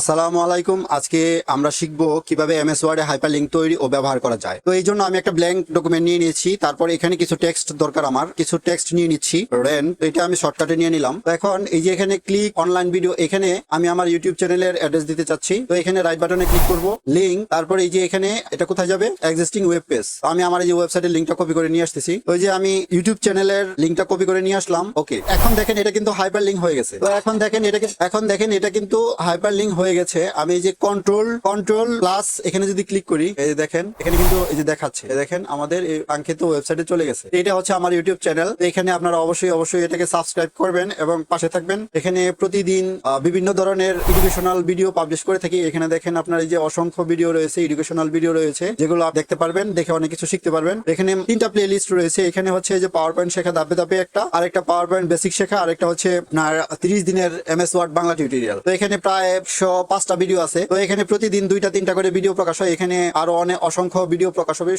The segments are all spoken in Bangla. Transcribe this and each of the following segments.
আসসালামু আলাইকুম। আজকে আমরা শিখব কীভাবে এমএস ওয়ার্ডে হাইপার লিঙ্ক তৈরি ও ব্যবহার করা যায়। তো এই জন্য আমি একটা ব্ল্যাঙ্ক ডকুমেন্ট নিয়ে নিয়েছি। তারপর এখানে কিছু টেক্সট দরকার আমার। কিছু টেক্সট নিয়ে নিচ্ছি। রেন এটা আমি শর্টকাটে নিয়ে নিলাম। তো এখন এই যে এখানে ক্লিক অনলাইন ভিডিও, এখানে আমি আমার ইউটিউব চ্যানেলের অ্যাড্রেস দিতে চাচ্ছি। তো এখানে রাইট বাটনে ক্লিক করব। লিঙ্ক তারপর এই যে এখানে এটা কোথায় যাবে? Existing web page. আমি আমার এই যে ওয়েবসাইটের লিঙ্কটা কপি করে নিয়ে আসতেছি। ওই যে আমি ইউটিউব চ্যানেলের লিঙ্কটা কপি করে নিয়ে আসলাম। ওকে, এখন দেখেন এটা কিন্তু হাইপার লিঙ্ক হয়ে গেছে। তো এখন দেখেন এটা এখন দেখেন এটা কিন্তু হাইপার লিঙ্ক হয়ে গেছে। আমি এই যে কন্ট্রোল কন্ট্রোল প্লাস এখানে যদি ক্লিক করি, এই যে দেখেন, এখানে কিন্তু এই যে দেখাচ্ছে। দেখেন, আমাদের এই কাঙ্ক্ষিত ওয়েবসাইটে চলে গেছে। এটা হচ্ছে আমার ইউটিউব চ্যানেল এখানে আপনারা অবশ্যই অবশ্যই এটাকে সাবস্ক্রাইব করবেন এবং পাশে থাকবেন। এখানে প্রতিদিন বিভিন্ন ধরনের এডুকেশনাল ভিডিও পাবলিশ করে থাকি। এখানে দেখেন আপনার এই যে অসংখ্য ভিডিও রয়েছে এডুকেশনাল ভিডিও রয়েছে, যেগুলো দেখতে পারবেন, দেখে অনেক কিছু শিখতে পারবেন। এখানে তিনটা প্লে লিস্ট রয়েছে। এখানে হচ্ছে যে পাওয়ার পয়েন্ট শেখা, ধাপে ধাপে একটা আর একটা পাওয়ার পয়েন্ট বেসিক শেখা আর একটা হচ্ছে আপনার তিরিশ দিনের M S Word Bangla tutorial তো এখানে প্রায় একশো পাঁচটা ভিডিও আছে। তো এখানে প্রতিদিন দুইটা, তিনটা করে ভিডিও প্রকাশ হয়। এখানে আরও অনেক অসংখ্য ভিডিও প্রকাশ হবে।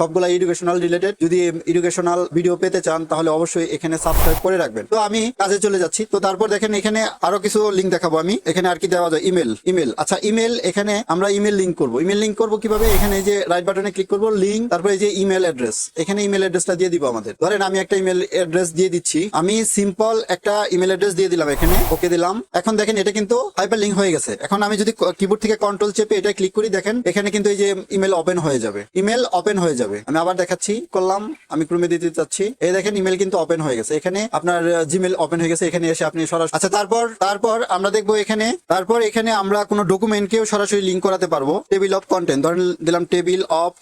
সবগুলা এডুকেশনাল রিলেটেড যদি এডুকেশনাল ভিডিও পেতে চান, তাহলে অবশ্যই এখানে সাবস্ক্রাইব করে রাখবেন। তো আমি কাজে চলে যাচ্ছি। তো তারপর দেখেন, এখানে আরও কিছু লিঙ্ক দেখাবো আমি। এখানে আর কি দেওয়া যায়? ইমেল ইমেল আচ্ছা ইমেল এখানে আমরা ইমেল লিঙ্ক করব। ইমেল লিঙ্ক করব কীভাবে? এখানে যে রাইট বাটনে ক্লিক করব লিঙ্ক তারপর এই যে ইমেল অ্যাড্রেস এখানে ইমেল অ্যাড্রেসটা দিয়ে দিব আমাদের। ধরেন, আমি একটা ইমেল অ্যাড্রেস দিয়ে দিচ্ছি। আমি সিম্পল একটা ইমেল অ্যাড্রেস দিয়ে দিলাম এখানে। ওকে দিলাম। এখন দেখেন, এটা কিন্তু হাইপার লিঙ্ক হয়ে গেছে। এখন আমি যদি কিবোর্ড থেকে কন্ট্রোল চেপে এটা ক্লিক করি, দেখেন, এখানে কিন্তু এই যে ইমেল ওপেন হয়ে যাবে। ইমেল ওপেন হয়ে যাবে। আমি আবার দেখাচ্ছি, করলাম, আমি ক্রমে দিতে চাচ্ছি। এই দেখেন ইমেল কিন্তু ওপেন হয়ে গেছে। এখানে আপনার জিমেল ওপেন হয়ে গেছে। এখানে এসে আপনি সরাসরি আচ্ছা তারপর তারপর আমরা দেখব এখানে, তারপর এখানে আমরা কোনো ডকুমেন্টকেও সরাসরি লিঙ্ক করাতে পারব। টেবিল অফ কন্টেন্ট ধরেন, দিলাম টেবিল অফ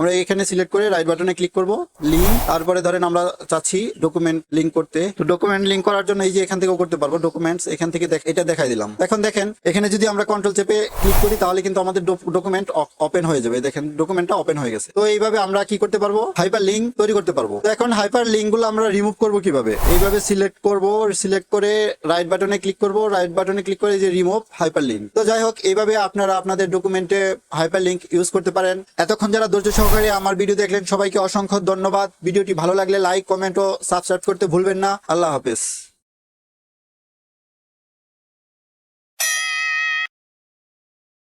আমরা এখানে সিলেক্ট করে রাইট বাটনে ক্লিক করব লিঙ্ক তারপরে ধরেন আমরা চাচ্ছি ডকুমেন্ট লিঙ্ক করতে। তো ডকুমেন্ট লিঙ্ক করার জন্য এই যে এখান থেকেও করতে পারব ডকুমেন্টস এখান থেকে এটা দেখাই দিলাম। এখন দেখেন, এখানে যদি আমরা কন্ট্রোল চেপে ক্লিক করি, তাহলে কিন্তু আমাদের ডকুমেন্ট ওপেন হয়ে যাবে। দেখেন ডকুমেন্টটা ওপেন হয়ে গেছে। তো এইভাবে আমরা কি করতে পারব? হাইপার লিঙ্ক তৈরি করতে পারব। তো এখন হাইপার লিঙ্কগুলো আমরা রিমুভ করব কীভাবে? এইভাবে সিলেক্ট করব সিলেক্ট করে রাইট বাটনে ক্লিক করব। রাইট বাটনে ক্লিক করে যে রিমুভ হাইপার লিঙ্ক তো যাই হোক, এইভাবে আপনারা আপনাদের ডকুমেন্টে হাইপার লিঙ্ক ইউজ করতে পারেন। এতক্ষণ যারা ধৈর্য সহকারে আমার ভিডিও দেখলেন সবাইকে অসংখ্য ধন্যবাদ। ভিডিওটি ভালো লাগলে লাইক কমেন্ট ও সাবস্ক্রাইব করতে ভুলবেন না। আল্লাহ হাফেজ।